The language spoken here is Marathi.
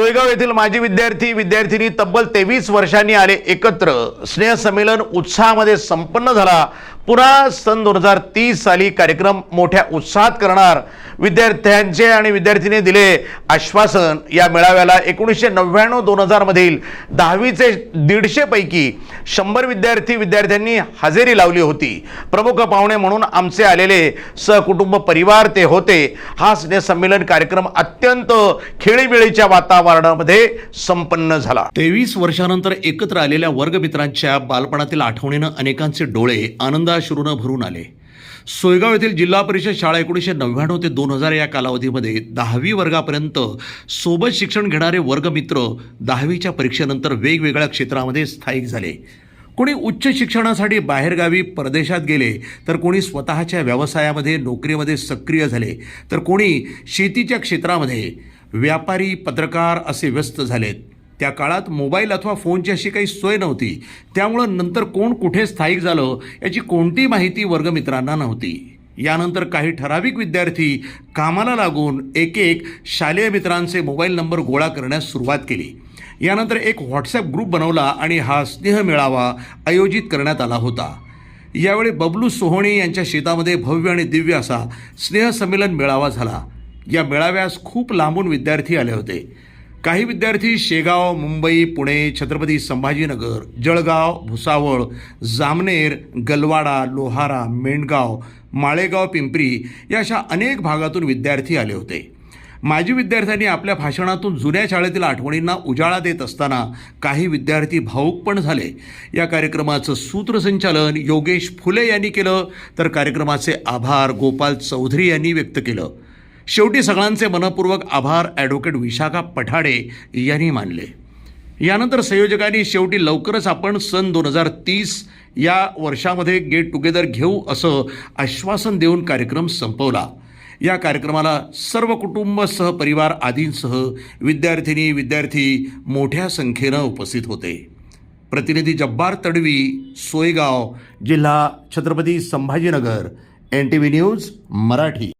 सोयगाव येथील माजी विद्यार्थी विद्यार्थिनी तब्बल तेवीस वर्षांनी आले एकत्र. स्नेहसंमेलन उत्साहामध्ये संपन्न झाला. पुन्हा सन दोन हजार तीस साली कार्यक्रम मोठ्या उत्साहात करणार. विद्यार्थ्यांचे आणि विद्यार्थीने दिले आश्वासन. या मेळाव्याला एकोणीसशे नव्याण्णव दोन हजारमधील दहावीचे दीडशे पैकी शंभर विद्यार्थी विद्यार्थ्यांनी हजेरी लावली होती. प्रमुख पाहुणे म्हणून आमचे आलेले सहकुटुंब परिवार ते होते. हा स्नेहसंमेलन कार्यक्रम अत्यंत खेळीबिळीच्या वातावरणामध्ये संपन्न झाला. तेवीस वर्षानंतर एकत्र आलेल्या वर्गमित्रांच्या बालपणातील आठवणीनं अनेकांचे डोळे अश्रूनं भरून आले. सोयगाव येथील जिल्हा परिषद शाळा एकोणीसशे नव्याण्णव ते दोन हजार या कालावधीमध्ये दहावी वर्गापर्यंत सोबत शिक्षण घेणारे वर्गमित्र दहावीच्या परीक्षेनंतर वेगवेगळ्या क्षेत्रामध्ये स्थायिक झाले. कोणी उच्च शिक्षणासाठी बाहेरगावी परदेशात गेले तर कोणी स्वतःच्या व्यवसायामध्ये नोकरीमध्ये सक्रिय झाले तर कोणी शेतीच्या क्षेत्रामध्ये. व्यापारी पत्रकार असे व्यस्त झालेत. त्या काळात मोबाईल अथवा फोनची अशी काही सोय नव्हती. त्यामुळं नंतर कोण कुठे स्थायिक झालं याची कोणती माहिती वर्गमित्रांना नव्हती. यानंतर काही ठराविक विद्यार्थी कामाला लागून एक एक शालेय मित्रांचे मोबाईल नंबर गोळा करण्यास सुरुवात केली. यानंतर एक व्हॉट्सॲप ग्रुप बनवला आणि हा स्नेह मेळावा आयोजित करण्यात आला होता. यावेळी बबलू सोहणी यांच्या शेतामध्ये भव्य आणि दिव्य असा स्नेहसंमेलन मेळावा झाला. या मेळाव्यास खूप लांबून विद्यार्थी आले होते. काही विद्यार्थी शेगाव मुंबई पुणे छत्रपती संभाजीनगर जळगाव भुसावळ जामनेर गलवाडा लोहारा मेंढगाव माळेगाव पिंपरी या अशा अनेक भागातून विद्यार्थी आले होते. माजी विद्यार्थ्यांनी आपल्या भाषणातून जुन्या शाळेतील आठवणींना उजाळा देत असताना काही विद्यार्थी भाऊक पण झाले. या कार्यक्रमाचं सूत्रसंचालन योगेश फुले यांनी केलं तर कार्यक्रमाचे आभार गोपाल चौधरी यांनी व्यक्त केलं. शेवटी सगळ्यांचे मनपूर्वक आभार ॲडव्होकेट विशाखा पठाडे यांनी मानले. यानंतर संयोजकांनी शेवटी लवकरच आपण सन दोन हजार तीस या वर्षामध्ये गेट टुगेदर घेऊ असं आश्वासन देऊन कार्यक्रम संपवला. या कार्यक्रमाला सर्व कुटुंब सहपरिवार आदींसह विद्यार्थिनी विद्यार्थी मोठ्या संख्येनं उपस्थित होते. प्रतिनिधी जब्बार तडवी सोयगाव जिल्हा Chhatrapati Sambhajinagar N T V news Marathi.